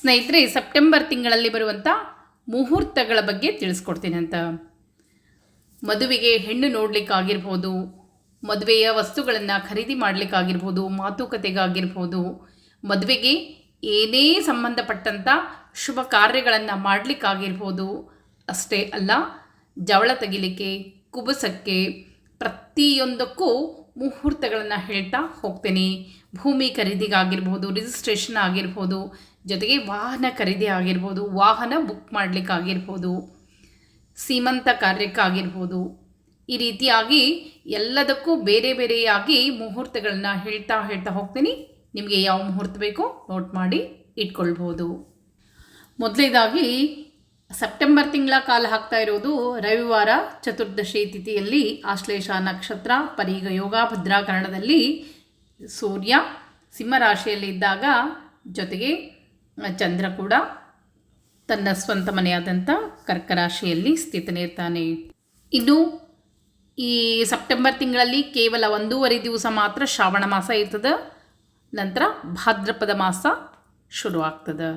ಸ್ನೇಹಿತರೆ, ಸೆಪ್ಟೆಂಬರ್ ತಿಂಗಳಲ್ಲಿ ಬರುವಂಥ ಮುಹೂರ್ತಗಳ ಬಗ್ಗೆ ತಿಳಿಸ್ಕೊಡ್ತೀನಿ ಅಂತ. ಮದುವೆಗೆ ಹೆಣ್ಣು ನೋಡಲಿಕ್ಕಾಗಿರ್ಬೋದು, ಮದುವೆಯ ವಸ್ತುಗಳನ್ನು ಖರೀದಿ ಮಾಡಲಿಕ್ಕಾಗಿರ್ಬೋದು, ಮಾತುಕತೆಗಾಗಿರ್ಬೋದು, ಮದುವೆಗೆ ಏನೇ ಸಂಬಂಧಪಟ್ಟಂಥ ಶುಭ ಕಾರ್ಯಗಳನ್ನು ಮಾಡಲಿಕ್ಕಾಗಿರ್ಬೋದು, ಅಷ್ಟೇ ಅಲ್ಲ, ಜವಳ ತೆಗಿಲಿಕ್ಕೆ, ಕುಬಸಕ್ಕೆ ಪ್ರತಿಯೊಂದಕ್ಕೂ ಮುಹೂರ್ತಗಳನ್ನು ಹೇಳ್ತಾ ಹೋಗ್ತೀನಿ. ಭೂಮಿ ಖರೀದಿಗಾಗಿರ್ಬೋದು ರಿಜಿಸ್ಟ್ರೇಷನ್ ಆಗಿರ್ಬೋದು ಜೊತೆಗೆ ವಾಹನ ಖರೀದಿ ಆಗಿರ್ಬೋದು, ವಾಹನ ಬುಕ್ ಮಾಡಲಿಕ್ಕಾಗಿರ್ಬೋದು ಸೀಮಂತ ಕಾರ್ಯಕ್ಕಾಗಿರ್ಬೋದು ಈ ರೀತಿಯಾಗಿ ಎಲ್ಲದಕ್ಕೂ ಬೇರೆ ಬೇರೆಯಾಗಿ ಮುಹೂರ್ತಗಳನ್ನ ಹೇಳ್ತಾ ಹೇಳ್ತಾ ಹೋಗ್ತೀನಿ. ನಿಮಗೆ ಯಾವ ಮುಹೂರ್ತ ಬೇಕೋ ನೋಟ್ ಮಾಡಿ ಇಟ್ಕೊಳ್ಬೋದು. ಮೊದಲೇದಾಗಿ ಸೆಪ್ಟೆಂಬರ್ ತಿಂಗಳ ಕಾಲ ಹಾಕ್ತಾ ಇರೋದು ರವಿವಾರ ಚತುರ್ದಶಿ ತಿಥಿಯಲ್ಲಿ ಆಶ್ಲೇಷ ನಕ್ಷತ್ರ ಪರೀಗ ಯೋಗ, ಭದ್ರಾಕರಣದಲ್ಲಿ ಸೂರ್ಯ ಸಿಂಹರಾಶಿಯಲ್ಲಿದ್ದಾಗ ಜೊತೆಗೆ ಚಂದ್ರ ಕೂಡ ತನ್ನ ಸ್ವಂತ ಮನೆಯಾದಂಥ ಕರ್ಕರಾಶಿಯಲ್ಲಿ ಸ್ಥಿತನಿರ್ತಾನೆ ಇನ್ನು ಈ ಸೆಪ್ಟೆಂಬರ್ ತಿಂಗಳಲ್ಲಿ ಕೇವಲ ಒಂದೂವರೆ ದಿವಸ ಮಾತ್ರ ಶ್ರಾವಣ ಮಾಸ ಇರ್ತದೆ. ನಂತರ ಭಾದ್ರಪದ ಮಾಸ ಶುರುವಾಗ್ತದೆ.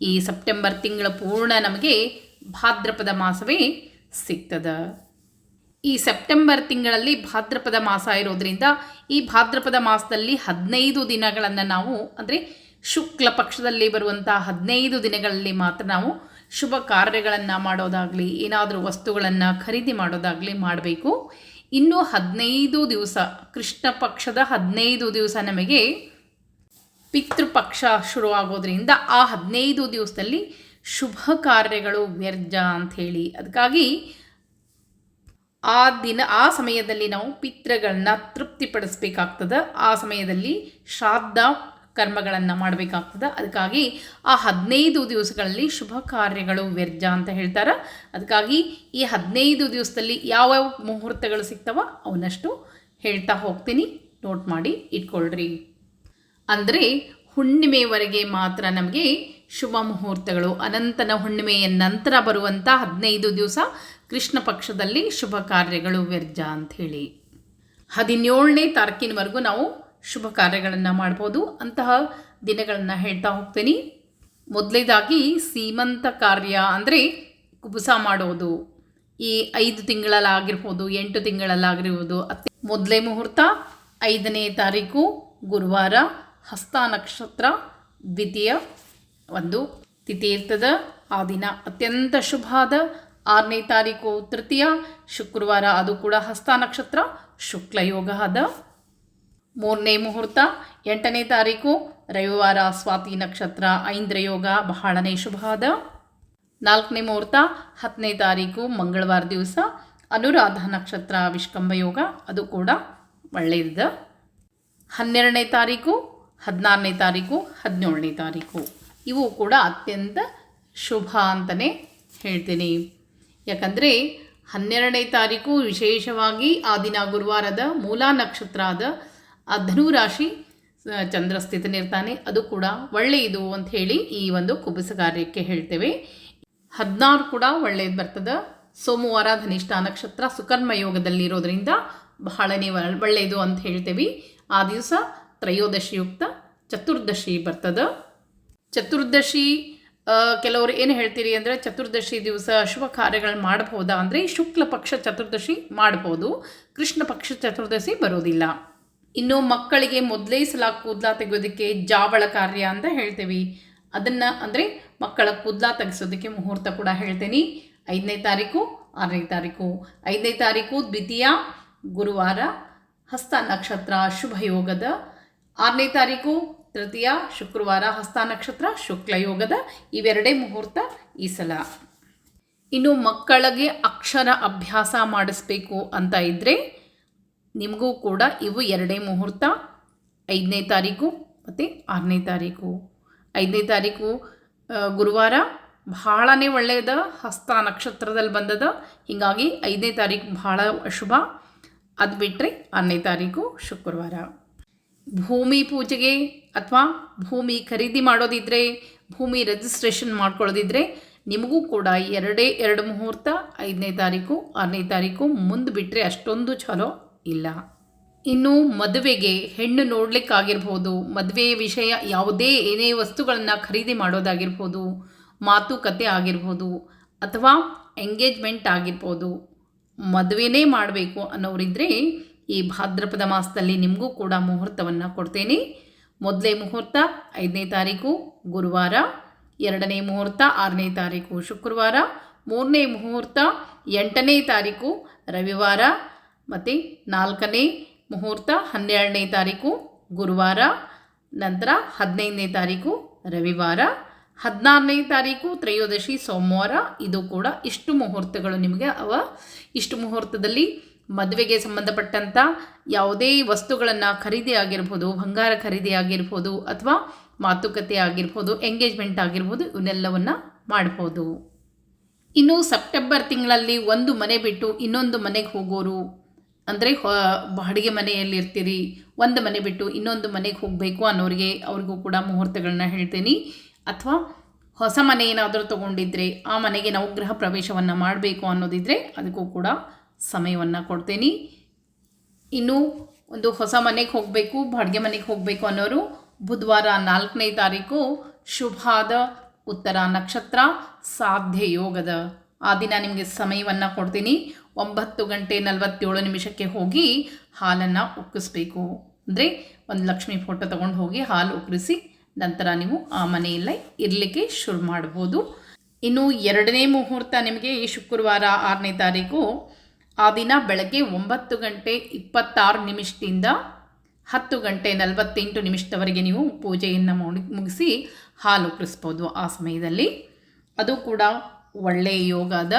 ಈ ಸೆಪ್ಟೆಂಬರ್ ತಿಂಗಳ ಪೂರ್ಣ ನಮಗೆ ಭಾದ್ರಪದ ಮಾಸವೇ ಸಿಗ್ತದೆ. ಈ ಸೆಪ್ಟೆಂಬರ್ ತಿಂಗಳಲ್ಲಿ ಭಾದ್ರಪದ ಮಾಸ ಇರೋದರಿಂದ ಈ ಭಾದ್ರಪದ ಮಾಸದಲ್ಲಿ ಹದಿನೈದು ದಿನಗಳನ್ನು ನಾವು ಅಂದರೆ ಶುಕ್ಲ ಪಕ್ಷದಲ್ಲಿ ಬರುವಂಥ ಹದಿನೈದು ದಿನಗಳಲ್ಲಿ ಮಾತ್ರ ನಾವು ಶುಭ ಕಾರ್ಯಗಳನ್ನು ಮಾಡೋದಾಗಲಿ, ಏನಾದರೂ ವಸ್ತುಗಳನ್ನು ಖರೀದಿ ಮಾಡೋದಾಗಲಿ ಮಾಡಬೇಕು. ಇನ್ನು ಹದಿನೈದು ದಿವಸ, ಕೃಷ್ಣ ಪಕ್ಷದ ಹದಿನೈದು ದಿವಸ ನಮಗೆ ಪಿತೃಪಕ್ಷ ಶುರುವಾಗೋದ್ರಿಂದ ಆ ಹದಿನೈದು ದಿವಸದಲ್ಲಿ ಶುಭ ಕಾರ್ಯಗಳು ವ್ಯರ್ಜ ಅಂಥೇಳಿ. ಅದಕ್ಕಾಗಿ ಆ ದಿನ, ಆ ಸಮಯದಲ್ಲಿ ನಾವು ಪಿತೃಗಳನ್ನ ತೃಪ್ತಿಪಡಿಸ್ಬೇಕಾಗ್ತದೆ. ಆ ಸಮಯದಲ್ಲಿ ಶ್ರಾದ್ದ ಕರ್ಮಗಳನ್ನು ಮಾಡಬೇಕಾಗ್ತದೆ. ಅದಕ್ಕಾಗಿ ಆ ಹದಿನೈದು ದಿವಸಗಳಲ್ಲಿ ಶುಭ ಕಾರ್ಯಗಳು ವ್ಯರ್ಜ ಅಂತ ಹೇಳ್ತಾರೆ. ಅದಕ್ಕಾಗಿ ಈ ಹದಿನೈದು ದಿವಸದಲ್ಲಿ ಯಾವ್ಯಾವ ಮುಹೂರ್ತಗಳು ಸಿಗ್ತಾವ ಅವನ್ನಷ್ಟು ಹೇಳ್ತಾ ಹೋಗ್ತೀನಿ. ನೋಟ್ ಮಾಡಿ ಇಟ್ಕೊಳ್ರಿ. ಅಂದರೆ ಹುಣ್ಣಿಮೆವರೆಗೆ ಮಾತ್ರ ನಮಗೆ ಶುಭ ಮುಹೂರ್ತಗಳು, ಅನಂತನ ಹುಣ್ಣಿಮೆಯ ನಂತರ ಬರುವಂಥ ಹದಿನೈದು ದಿವಸ ಕೃಷ್ಣ ಪಕ್ಷದಲ್ಲಿ ಶುಭ ಕಾರ್ಯಗಳು ವ್ಯರ್ಜ ಅಂಥೇಳಿ ಹದಿನೇಳನೇ ತಾರೀಕಿನವರೆಗೂ ನಾವು ಶುಭ ಕಾರ್ಯಗಳನ್ನು ಮಾಡ್ಬೋದು. ಅಂತಹ ದಿನಗಳನ್ನು ಹೇಳ್ತಾ ಹೋಗ್ತೀನಿ. ಮೊದಲೇದಾಗಿ ಸೀಮಂತ ಕಾರ್ಯ ಅಂದರೆ ಕುಬುಸ ಮಾಡೋದು. ಈ ಐದು ತಿಂಗಳಲ್ಲಾಗಿರ್ಬೋದು, ಎಂಟು ತಿಂಗಳಲ್ಲಾಗಿರ್ಬೋದು ಮೊದಲೇ ಮುಹೂರ್ತ, ಐದನೇ ತಾರೀಕು, ಗುರುವಾರ, ಹಸ್ತ ನಕ್ಷತ್ರ, ದ್ವಿತೀಯ ಒಂದು ತಿಥಿ ಇರ್ತದ ಆ ದಿನ. ಅತ್ಯಂತ ಶುಭ ಆದ ಆರನೇ ತಾರೀಕು, ತೃತೀಯ, ಶುಕ್ರವಾರ ಅದು ಕೂಡ ಹಸ್ತ ನಕ್ಷತ್ರ, ಶುಕ್ಲಯೋಗ ಅದ. ಮೂರನೇ ಮುಹೂರ್ತ, ಎಂಟನೇ ತಾರೀಕು, ರವಿವಾರ ಸ್ವಾತಿ ನಕ್ಷತ್ರ, ಐಂದ್ರಯೋಗ, ಬಹಳನೇ ಶುಭ ಅದ ನಾಲ್ಕನೇ ಮುಹೂರ್ತ, ಹತ್ತನೇ ತಾರೀಕು, ಮಂಗಳವಾರ ದಿವಸ, ಅನುರಾಧ ನಕ್ಷತ್ರ ವಿಷ್ಕಂಬ ಯೋಗ, ಅದು ಕೂಡ ಒಳ್ಳೆಯದ ಹನ್ನೆರಡನೇ ತಾರೀಕು, ಹದಿನಾರನೇ ತಾರೀಕು, ಹದಿನೇಳನೇ ತಾರೀಕು. ಇವು ಕೂಡ ಅತ್ಯಂತ ಶುಭ ಅಂತಲೇ ಹೇಳ್ತೀನಿ. ಯಾಕಂದರೆ ಹನ್ನೆರಡನೇ ತಾರೀಕು ವಿಶೇಷವಾಗಿ ಆ ದಿನ ಗುರುವಾರದ ಮೂಲ ನಕ್ಷತ್ರ ಆದ ಆ ಧನುರಾಶಿ ಚಂದ್ರ ಸ್ಥಿತನಿರ್ತಾನೆ ಅದು ಕೂಡ ಒಳ್ಳೆಯದು ಅಂತ ಹೇಳಿ ಈ ಒಂದು ಕುಬಸ ಕಾರ್ಯಕ್ಕೆ ಹೇಳ್ತೇವೆ. ಹದಿನಾರು ಕೂಡ ಒಳ್ಳೆಯದು ಬರ್ತದೆ. ಸೋಮವಾರ ಧನಿಷ್ಠ ನಕ್ಷತ್ರ ಸುಕರ್ಮ ಯೋಗದಲ್ಲಿರೋದ್ರಿಂದ ಬಹಳನೇ ಒಳ್- ಒಳ್ಳೆಯದು ಅಂತ ಹೇಳ್ತೇವೆ. ಆ ದಿವಸ ತ್ರಯೋದಶಿಯುಕ್ತ ಚತುರ್ದಶಿ ಬರ್ತದೆ. ಚತುರ್ದಶಿ ಕೆಲವರು ಏನು ಹೇಳ್ತೀರಿ ಅಂದರೆ ಚತುರ್ದಶಿ ದಿವಸ ಶುಭ ಕಾರ್ಯಗಳು ಮಾಡಬಹುದಾ ಅಂದರೆ ಶುಕ್ಲ ಪಕ್ಷ ಚತುರ್ದಶಿ ಮಾಡ್ಬೋದು. ಕೃಷ್ಣ ಪಕ್ಷ ಚತುರ್ದಶಿ ಬರೋದಿಲ್ಲ. ಇನ್ನು ಮಕ್ಕಳಿಗೆ ಮೊದಲೇ ಸಲ ಕೂದಲ ತೆಗೆಯೋದಕ್ಕೆ ಜಾವಳ ಕಾರ್ಯ ಅಂತ ಹೇಳ್ತೀವಿ. ಅದನ್ನು ಅಂದರೆ ಮಕ್ಕಳ ಕೂದಲ ತೆಗೆಸೋದಕ್ಕೆ ಮುಹೂರ್ತ ಕೂಡ ಹೇಳ್ತೀನಿ. ಐದನೇ ತಾರೀಕು, ಆರನೇ ತಾರೀಕು. ಐದನೇ ತಾರೀಕು ದ್ವಿತೀಯ, ಗುರುವಾರ, ಹಸ್ತ ನಕ್ಷತ್ರ ಶುಭ ಯೋಗದ ಆರನೇ ತಾರೀಕು ತೃತೀಯ, ಶುಕ್ರವಾರ, ಹಸ್ತ ನಕ್ಷತ್ರ ಶುಕ್ಲ ಯೋಗದ ಇವೆರಡೇ ಮುಹೂರ್ತ ಈ ಸಲ. ಇನ್ನು ಮಕ್ಕಳಿಗೆ ಅಕ್ಷರ ಅಭ್ಯಾಸ ಮಾಡಿಸ್ಬೇಕು ಅಂತ ಇದ್ದರೆ ನಿಮಗೂ ಕೂಡ ಇವು ಎರಡೇ ಮುಹೂರ್ತ, ಐದನೇ ತಾರೀಕು ಮತ್ತು ಆರನೇ ತಾರೀಕು. ಐದನೇ ತಾರೀಕು ಗುರುವಾರ ಬಹಳನೇ ಒಳ್ಳೆಯದ ಹಸ್ತ ನಕ್ಷತ್ರದಲ್ಲಿ ಬಂದದ. ಹೀಗಾಗಿ ಐದನೇ ತಾರೀಕು ಬಹಳ ಶುಭ ಅದು ಬಿಟ್ಟರೆ ಆರನೇ ತಾರೀಕು ಶುಕ್ರವಾರ. ಭೂಮಿ ಪೂಜೆಗೆ ಅಥವಾ ಭೂಮಿ ಖರೀದಿ ಮಾಡೋದಿದ್ರೆ, ಭೂಮಿ ರಿಜಿಸ್ಟ್ರೇಷನ್ ಮಾಡ್ಕೊಳ್ಳೋದಿದ್ರೆ ನಿಮಗೂ ಕೂಡ ಎರಡೇ ಎರಡು ಮುಹೂರ್ತ, ಐದನೇ ತಾರೀಕು, ಆರನೇ ತಾರೀಕು ಮುಂದೆ ಬಿಟ್ಟರೆ ಅಷ್ಟೊಂದು ಚಲೋ ಇಲ್ಲ. ಇನ್ನು ಮದುವೆಗೆ ಹೆಣ್ಣು ನೋಡಲಿಕ್ಕಾಗಿರ್ಬೋದು, ಮದುವೆ ವಿಷಯ ಯಾವುದೇ ಏನೇ ವಸ್ತುಗಳನ್ನು ಖರೀದಿ ಮಾಡೋದಾಗಿರ್ಬೋದು, ಮಾತುಕತೆ ಆಗಿರ್ಬೋದು ಅಥವಾ ಎಂಗೇಜ್ಮೆಂಟ್ ಆಗಿರ್ಬೋದು, ಮದುವೆನೇ ಮಾಡಬೇಕು ಅನ್ನೋರಿದ್ದರೆ ಈ ಭಾದ್ರಪದ ಮಾಸದಲ್ಲಿ ನಿಮಗೂ ಕೂಡ ಮುಹೂರ್ತವನ್ನು ಕೊಡ್ತೇನೆ. ಮೊದಲೇ ಮುಹೂರ್ತ ಐದನೇ ತಾರೀಕು ಗುರುವಾರ, ಎರಡನೇ ಮುಹೂರ್ತ ಆರನೇ ತಾರೀಕು ಶುಕ್ರವಾರ, ಮೂರನೇ ಮುಹೂರ್ತ ಎಂಟನೇ ತಾರೀಕು ರವಿವಾರ ಮತ್ತು ನಾಲ್ಕನೇ ಮುಹೂರ್ತ ಹನ್ನೆರಡನೇ ತಾರೀಕು ಗುರುವಾರ, ನಂತರ ಹದಿನೈದನೇ ತಾರೀಕು ರವಿವಾರ, ಹದಿನಾರನೇ ತಾರೀಕು ತ್ರಯೋದಶಿ ಸೋಮವಾರ. ಇದು ಕೂಡ ಇಷ್ಟು ಮುಹೂರ್ತಗಳು ನಿಮಗೆ ಅವ ಇಷ್ಟು ಮುಹೂರ್ತದಲ್ಲಿ ಮದುವೆಗೆ ಸಂಬಂಧಪಟ್ಟಂಥ ಯಾವುದೇ ವಸ್ತುಗಳನ್ನು ಖರೀದಿ ಆಗಿರ್ಬೋದು, ಬಂಗಾರ ಖರೀದಿ ಆಗಿರ್ಬೋದು, ಅಥವಾ ಮಾತುಕತೆ ಆಗಿರ್ಬೋದು ಎಂಗೇಜ್ಮೆಂಟ್ ಆಗಿರ್ಬೋದು, ಇವನ್ನೆಲ್ಲವನ್ನು ಮಾಡ್ಬೋದು. ಇನ್ನು ಸೆಪ್ಟೆಂಬರ್ ತಿಂಗಳಲ್ಲಿ ಒಂದು ಮನೆ ಬಿಟ್ಟು ಇನ್ನೊಂದು ಮನೆಗೆ ಹೋಗೋರು. ಅಂದರೆ ಬಾಡಿಗೆ ಮನೆಯಲ್ಲಿ ಇರ್ತೀರಿ ಒಂದು ಮನೆ ಬಿಟ್ಟು ಇನ್ನೊಂದು ಮನೆಗೆ ಹೋಗಬೇಕು ಅನ್ನೋರಿಗೆ ಅವ್ರಿಗೂ ಕೂಡ ಮುಹೂರ್ತಗಳನ್ನ ಹೇಳ್ತೀನಿ. ಅಥವಾ ಹೊಸ ಮನೆ ಏನಾದರೂ ತೊಗೊಂಡಿದ್ರೆ ಆ ಮನೆಗೆ ನಾವು ಗೃಹ ಪ್ರವೇಶವನ್ನು ಮಾಡಬೇಕು ಅನ್ನೋದಿದ್ದರೆ ಅದಕ್ಕೂ ಕೂಡ ಸಮಯವನ್ನು ಕೊಡ್ತೀನಿ. ಇನ್ನು ಒಂದು ಹೊಸ ಮನೆಗೆ ಹೋಗಬೇಕು, ಬಾಡಿಗೆ ಮನೆಗೆ ಹೋಗಬೇಕು ಅನ್ನೋರು ಬುಧವಾರ ನಾಲ್ಕನೇ ತಾರೀಕು ಶುಭಾದ ಉತ್ತರ ನಕ್ಷತ್ರ ಸಾಧ್ಯ ಯೋಗದ ಆ ದಿನ ನಿಮಗೆ ಸಮಯವನ್ನು ಕೊಡ್ತೀನಿ. ಒಂಬತ್ತು ಗಂಟೆ ನಲವತ್ತೇಳು ನಿಮಿಷಕ್ಕೆ ಹೋಗಿ ಹಾಲನ್ನು ಉಕ್ಕಿಸ್ಬೇಕು. ಅಂದರೆ ಒಂದು ಲಕ್ಷ್ಮಿ ಫೋಟೋ ತೊಗೊಂಡು ಹೋಗಿ ಹಾಲು ಉಕ್ಕರಿಸಿ ನಂತರ ನೀವು ಆ ಮನೆಯಲ್ಲೇ ಇರಲಿಕ್ಕೆ ಶುರು ಮಾಡ್ಬೋದು. ಇನ್ನು ಎರಡನೇ ಮುಹೂರ್ತ ನಿಮಗೆ ಈ ಶುಕ್ರವಾರ ಆರನೇ ತಾರೀಕು. ಆ ದಿನ ಬೆಳಗ್ಗೆ ಒಂಬತ್ತು ಗಂಟೆ ಇಪ್ಪತ್ತಾರು ನಿಮಿಷದಿಂದ ಹತ್ತು ಗಂಟೆ ನಲವತ್ತೆಂಟು ನಿಮಿಷದವರೆಗೆ ನೀವು ಪೂಜೆಯನ್ನು ಮುಗಿಸಿ ಹಾಲು ಉಕ್ಕಿಸ್ಬೋದು ಆ ಸಮಯದಲ್ಲಿ. ಅದು ಕೂಡ ಒಳ್ಳೆಯ ಯೋಗ ಅದ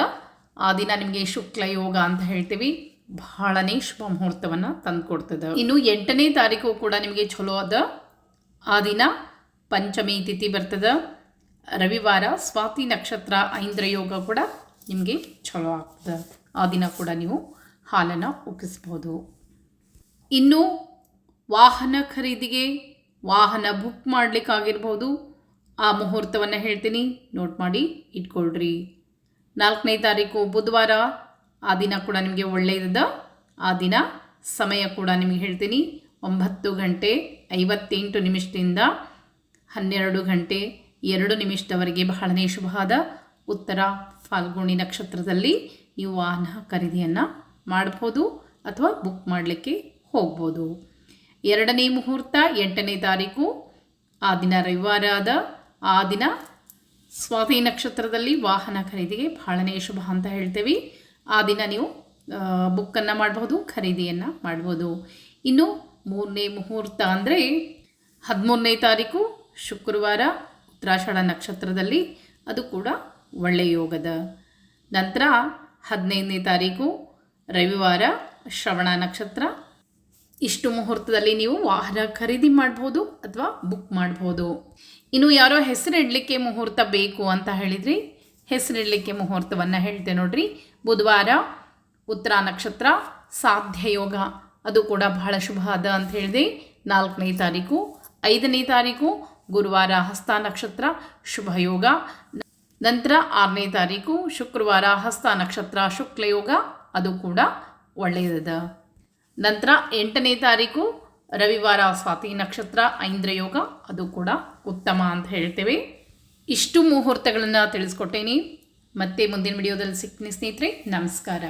ಆ ದಿನ ನಿಮಗೆ ಶುಕ್ಲ ಯೋಗ ಅಂತ ಹೇಳ್ತೀವಿ. ಬಹಳನೇ ಶುಭ ಮುಹೂರ್ತವನ್ನು ತಂದುಕೊಡ್ತದೆ. ಇನ್ನು ಎಂಟನೇ ತಾರೀಕು ಕೂಡ ನಿಮಗೆ ಚಲೋ ಅದ ಆ ದಿನ ಪಂಚಮಿ ತಿಥಿ ಬರ್ತದೆ. ರವಿವಾರ ಸ್ವಾತಿ ನಕ್ಷತ್ರ ಐಂದ್ರ ಯೋಗ ಕೂಡ ನಿಮಗೆ ಚಲೋ ಆಗ್ತದೆ. ಆ ದಿನ ಕೂಡ ನೀವು ಹಾಲನ್ನು ಉಕ್ಕಿಸ್ಬೋದು ಇನ್ನು ವಾಹನ ಖರೀದಿಗೆ ವಾಹನ ಬುಕ್ ಮಾಡಲಿಕ್ಕಾಗಿರ್ಬೋದು. ಆ ಮುಹೂರ್ತವನ್ನು ಹೇಳ್ತೀನಿ. ನೋಟ್ ಮಾಡಿ ಇಟ್ಕೊಳ್ರಿ. ನಾಲ್ಕನೇ ತಾರೀಕು ಬುಧವಾರ. ಆ ದಿನ ಕೂಡ ನಿಮಗೆ ಒಳ್ಳೆಯದ ಆ ದಿನ ಸಮಯ ಕೂಡ ನಿಮಗೆ ಹೇಳ್ತೀನಿ. ಒಂಬತ್ತು ಗಂಟೆ ಐವತ್ತೆಂಟು ನಿಮಿಷದಿಂದ ಹನ್ನೆರಡು ಗಂಟೆ ಎರಡು ನಿಮಿಷದವರೆಗೆ ಬಹಳನೇ ಶುಭವಾದ ಉತ್ತರ ಫಾಲ್ಗುಣಿ ನಕ್ಷತ್ರದಲ್ಲಿ ನೀವು ವಾಹನ ಖರೀದಿಯನ್ನು ಮಾಡ್ಬೋದು ಅಥವಾ ಬುಕ್ ಮಾಡಲಿಕ್ಕೆ ಹೋಗ್ಬೋದು. ಎರಡನೇ ಮುಹೂರ್ತ ಎಂಟನೇ ತಾರೀಕು. ಆ ದಿನ ರವಿವಾರ ಆದ. ಆ ದಿನ ಸ್ವಾತಿ ನಕ್ಷತ್ರದಲ್ಲಿ ವಾಹನ ಖರೀದಿಗೆ ಬಹಳನೇ ಶುಭ ಅಂತ ಹೇಳ್ತೇವೆ. ಆ ದಿನ ನೀವು ಬುಕ್ಕನ್ನು ಮಾಡ್ಬೋದು ಖರೀದಿಯನ್ನು ಮಾಡ್ಬೋದು. ಇನ್ನು ಮೂರನೇ ಮುಹೂರ್ತ ಅಂದರೆ ಹದಿಮೂರನೇ ತಾರೀಕು, ಶುಕ್ರವಾರ, ಉತ್ತರಾಷಾಢ ನಕ್ಷತ್ರದಲ್ಲಿ ಅದು ಕೂಡ ಒಳ್ಳೆಯ ಯೋಗದ. ನಂತರ ಹದಿನೈದನೇ ತಾರೀಕು, ರವಿವಾರ, ಶ್ರವಣ ನಕ್ಷತ್ರ ಇಷ್ಟು ಮುಹೂರ್ತದಲ್ಲಿ ನೀವು ವಾಹನ ಖರೀದಿ ಮಾಡ್ಬೋದು ಅಥವಾ ಬುಕ್ ಮಾಡ್ಬೋದು. ಇನ್ನು ಯಾರೋ ಹೆಸರಿಡಲಿಕ್ಕೆ ಮುಹೂರ್ತ ಬೇಕು ಅಂತ ಹೇಳಿದ್ರಿ, ಹೆಸರಿಡಲಿಕ್ಕೆ ಮುಹೂರ್ತವನ್ನು ಹೇಳ್ತೆ ನೋಡ್ರಿ. ಬುಧವಾರ ಉತ್ತರ ನಕ್ಷತ್ರ ಸಾಧ್ಯ ಯೋಗ ಅದು ಕೂಡ ಬಹಳ ಶುಭ ಅದ ಅಂತ ಹೇಳಿದೆ. ನಾಲ್ಕನೇ ತಾರೀಕು, ಐದನೇ ತಾರೀಕು, ಗುರುವಾರ ಹಸ್ತ ನಕ್ಷತ್ರ ಶುಭ ಯೋಗ. ನಂತರ ಆರನೇ ತಾರೀಕು, ಶುಕ್ರವಾರ ಹಸ್ತ ನಕ್ಷತ್ರ ಶುಕ್ಲ ಯೋಗ. ಅದು ಕೂಡ ಒಳ್ಳೆಯದ ನಂತರ ಎಂಟನೇ ತಾರೀಕು ರವಿವಾರ ಸ್ವಾತಿ ನಕ್ಷತ್ರ ಐಂದ್ರ ಯೋಗ ಅದು ಕೂಡ ಉತ್ತಮ ಅಂತ ಹೇಳ್ತೇವೆ. ಇಷ್ಟು ಮುಹೂರ್ತಗಳನ್ನು ತಿಳಿಸ್ಕೊಟ್ಟೇನಿ. ಮತ್ತೆ ಮುಂದಿನ ವಿಡಿಯೋದಲ್ಲಿ ಸಿಗ್ತೀನಿ ಸ್ನೇಹಿತರೆ, ನಮಸ್ಕಾರ.